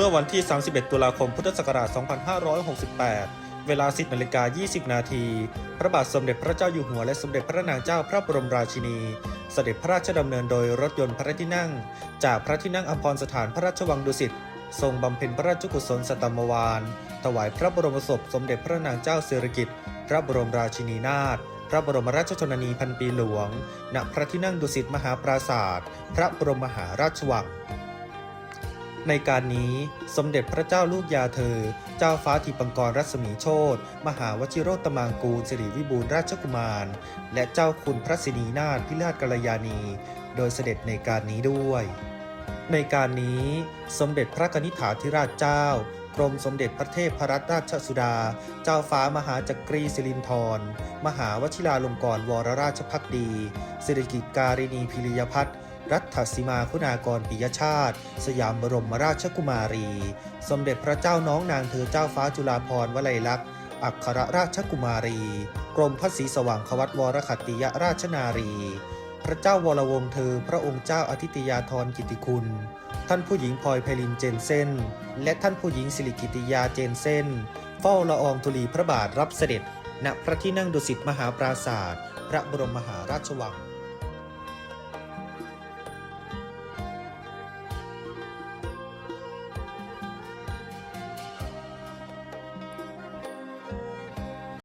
เมื่อวันที่ 31 ตุลาคม พุทธศักราช 2568 เวลา 10นาฬิกา20 นาที พระบาทสมเด็จพระเจ้าอยู่หัวและสมเด็จพระนางเจ้าพระบรมราชินี เสด็จพระราชดำเนินโดยรถยนต์พระที่นั่ง จากพระที่นั่งอภรสถานพระราชวังดุสิต ทรงบำเพ็ญพระราชกุศลสตมวาน ถวายพระบรมศพสมเด็จพระนางเจ้าสิริกิติ์ พระบรมราชินีนาถพระบรมราชชนนีพันปีหลวง ณ พระที่นั่งดุสิตมหาปราศาสตร์ พระบรมมหาราชวัง ในการนี้สมเด็จพระเจ้าลูกยาเธอ เจ้าฟ้าทิปังกรรัศมีโชตมหาวชิโรตมางกูลสิริวิบูลราชกุมาร และเจ้าคุณพระสินีนาถพิราชกัลยาณี โดยเสด็จในการนี้ด้วย ในการนี้สมเด็จพระกนิษฐาธิราชเจ้ากรมสมเด็จพระเทพรัตนราชสุดา เจ้าฟ้ามหาจักรีสิรินธรมหาวชิราลงกรณวรราชพักดี สิริกิติ์การินีพิริยพัฒน์ รัฐสีมาคุณากรปิยชาติ สยามบรมราชกุมารี สมเด็จพระเจ้าน้องนางเธอเจ้าฟ้าจุฬาภรณ์วลัยลักษณ์ อัครราชกุมารี กรมพระศรีสว่างควัตวรขัตติยราชนารี พระเจ้าวรวงศ์เธอ พระองค์เจ้าอาทิตยาธรกิติคุณ ท่านผู้หญิงพลอยไพลินเจนเซนและท่านผู้หญิงสิริกิติยาเจนเซนเฝ้าละอองธุลีพระบาทรับเสด็จ ณพระที่นั่งดุสิตมหาปราศาสตร์พระบรมมหาราชวัง